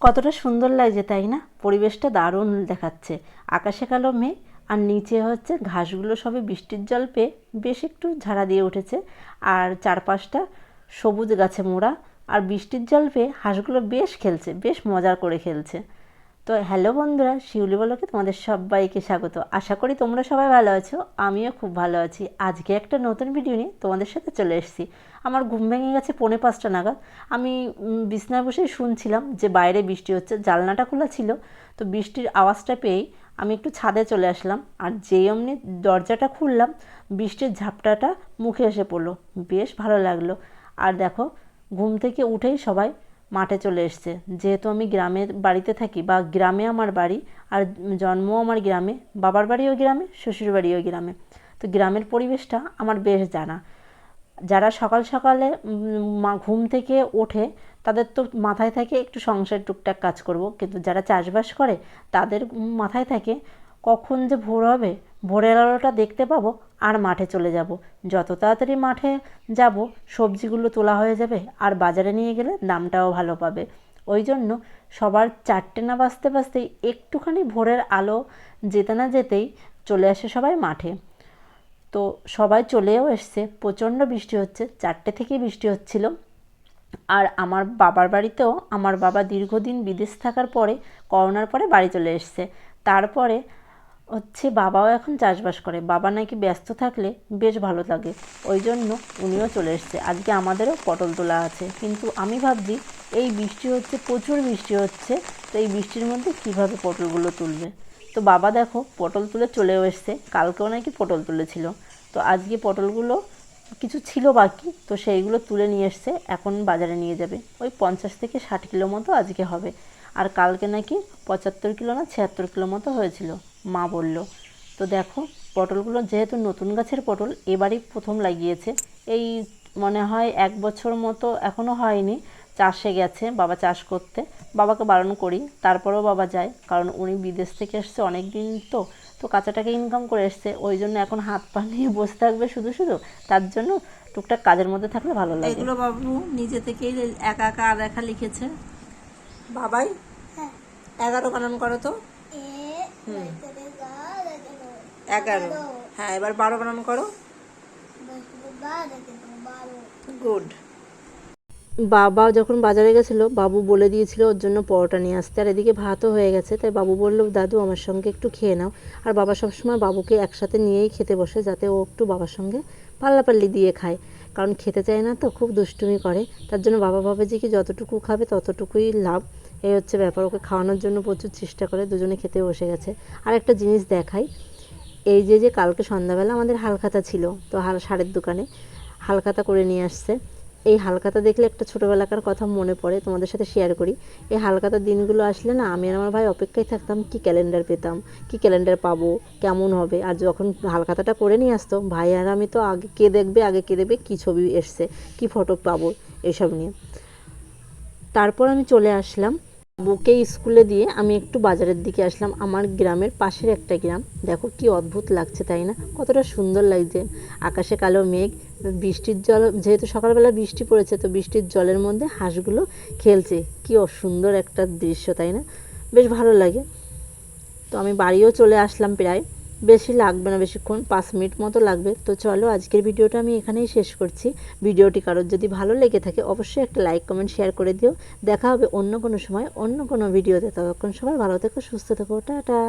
কতটা সুন্দর লাগছে তাই না? পরিবেশটা দারুণ দেখাচ্ছে। আকাশে কালো মেঘ আর নিচে হচ্ছে ঘাসগুলো সবে বৃষ্টির জল পেয়ে বেশ একটু ঝাড়া দিয়ে উঠেছে। আর চারপাশটা সবুজ গাছে মোড়া আর বৃষ্টির জল পেয়ে হাঁসগুলো বেশ খেলছে, বেশ মজার করে খেলছে। তো হ্যালো বন্ধুরা, শিউলি বলকে তোমাদের সবাইকে স্বাগত। আশা করি তোমরা সবাই ভালো আছো, আমিও খুব ভালো আছি। আজকে একটা নতুন ভিডিও নিয়ে তোমাদের সাথে চলে এসেছি। আমার ঘুম ভেঙে গেছে পৌনে পাঁচটা নাগাদ। আমি বিছনায় বসেই শুনছিলাম যে বাইরে বৃষ্টি হচ্ছে, জানলাটা খোলা ছিল, তো বৃষ্টির আওয়াজটা পেয়েই আমি একটু ছাদে চলে আসলাম। আর যেই অমনি দরজাটা খুললাম, বৃষ্টির ঝাপটাটা মুখে এসে পড়ল। বেশ ভালো লাগল। আর দেখো, ঘুম থেকে উঠেই সবাই মাঠে চলে এসছে। যেহেতু আমি গ্রামের বাড়িতে থাকি বা গ্রামে আমার বাড়ি, আর জন্মও আমার গ্রামে, বাবার বাড়িও গ্রামে, শ্বশুর বাড়িও গ্রামে। তো গ্রামের পরিবেশটা আমার বেশ জানা। যারা সকাল সকালে মা, ঘুম থেকে ওঠে, তাদের তো মাথায় থাকে একটু সংসার টুকটাক কাজ করব। কিন্তু যারা চাষবাস করে, তাদের মাথায় থাকে কখন যে ভোর হবে ভোরের আলোটা দেখতে পাবো আর মাঠে চলে যাব। যত তাড়াতাড়ি মাঠে যাব, সবজিগুলো তোলা হয়ে যাবে আর বাজারে নিয়ে গেলে দামটাও ভালো পাবে। ওই জন্য সবার চারটে না বাজতে বাজতেই একটুখানি ভোরের আলো যেতে না যেতেই চলে আসে সবাই মাঠে। তো সবাই চলেও এসছে, প্রচণ্ড বৃষ্টি হচ্ছে, চারটে থেকে বৃষ্টি হচ্ছিল। আর আমার বাবার বাড়িতেও, আমার বাবা দীর্ঘদিন বিদেশ থাকার পরে, করোনার পরে বাড়ি চলে এসছে। তারপরে হচ্ছে বাবাও এখন চাষবাস করে। বাবা নাকি ব্যস্ত থাকলে বেশ ভালো লাগে। ওই জন্য উনিও চলে এসছে। আজকে আমাদেরও পটল তোলা আছে। কিন্তু আমি ভাবছি, এই বৃষ্টি হচ্ছে, প্রচুর বৃষ্টি হচ্ছে, তো এই বৃষ্টির মধ্যে কীভাবে পটলগুলো তুলবে? তো বাবা দেখো, পটল তুলে চলেও এসছে। কালকেও নাকি পটল তুলেছিল। তো আজকে পটলগুলো কিছু ছিল বাকি, তো সেইগুলো তুলে নিয়ে এসছে। এখন বাজারে নিয়ে যাবে। ওই পঞ্চাশ থেকে ষাট কিলো মতো আজকে হবে। আর কালকে নাকি পঁচাত্তর কিলো না ছিয়াত্তর কিলো মতো হয়েছিল। মা বলল, তো দেখো, পটলগুলো যেহেতু নতুন গাছের পটল, এবারই প্রথম লাগিয়েছে। এই মনে হয় এক বছর মতো এখনও হয়নি, চাষে গেছে, বাবা চাষ করতে। বাবাকে বারণ করি, তারপরেও বাবা যায়, কারণ উনি বিদেশ থেকে এসছে অনেক দিন তো তো কাঁচা টাকা ইনকাম করে এসছে। ওই জন্য এখন হাত পা নিয়ে বসে থাকবে শুধু শুধু, তার জন্য টুকটাক কাজের মধ্যে থাকলে ভালো লাগে। এগুলো বাবু নিজে থেকেই একা একা আর একা লিখেছে। বাবাই? এগারো বানান করো তো। এগারো। হ্যাঁ এবার বারো বানান করো। গুড। বাবা যখন বাজারে গেছিল বাবু বলে দিয়েছিল ওর জন্য পরোটা নিয়ে আসতে। আর এদিকে ভাতও হয়ে গেছে তাই বাবু বলল দাদু আমার সঙ্গে একটু খেয়ে নাও। আর বাবা সবসময় বাবুকে একসাথে নিয়েই খেতে বসে যাতে ও একটু বাবার সঙ্গে পাল্লাপাল্লি দিয়ে খায়। কারণ খেতে চায় না তো খুব দুষ্টুমি করে। তার জন্য বাবা ভাবে যে কি যতটুকু খাবে ততটুকুই লাভ। এই হচ্ছে ব্যাপার, ওকে খাওয়ানোর জন্য প্রচুর চেষ্টা করে, দুজনে খেতে বসে গেছে। আর একটা জিনিস দেখাই, এই যে যে কালকে সন্ধ্যাবেলা আমাদের হালখাতা ছিল, তো হাল, সারের দোকানে, হালখাতা করে নিয়ে আসছে। এই হালখাতা দেখলে একটা ছোটোবেলাকার কথা মনে পড়ে, তোমাদের সাথে শেয়ার করি। এই হালখাতার দিনগুলো আসলে না, আমি আর আমার ভাই অপেক্ষায় থাকতাম, কি ক্যালেন্ডার পেতাম, কি ক্যালেন্ডার পাবো, কেমন হবে? আর যখন হালখাতাটা করে নিয়ে আসতো, ভাই আর আমি তো আগে কে দেখবে, আগে কে দেখবে কী ছবি এসছে, কি ফটো পাবো এসব নিয়ে। তারপর আমি চলে আসলাম বুকে স্কুলে দিয়ে আমি একটু বাজারের দিকে আসলাম। আমার গ্রামের পাশের একটা গ্রাম। দেখো কি অদ্ভুত লাগছে, তাই না? কতটা সুন্দর লাগছে। আকাশে কালো মেঘ, বৃষ্টির জল, যেহেতু সকালবেলা বৃষ্টি পড়েছে, তো বৃষ্টির জলের মধ্যে হাঁসগুলো খেলছে। কি সুন্দর একটা দৃশ্য, তাই না? বেশ ভালো লাগে। তো আমি বাড়িও চলে আসলাম প্রায়। বেশি লাগবে না, বেশিক্ষণ পাঁচ মিনিট মতো লাগবে। তো চলো আজকের ভিডিওটা আমি এখানেই শেষ করছি। ভিডিওটি কারোর যদি ভালো লেগে থাকে, অবশ্যই একটা লাইক, কমেন্ট, শেয়ার করে দিও। দেখা হবে অন্য কোনো সময়, অন্য কোনো ভিডিওতে। ততক্ষণ সবাই ভালো থেকো, সুস্থ থেকো। টাটা!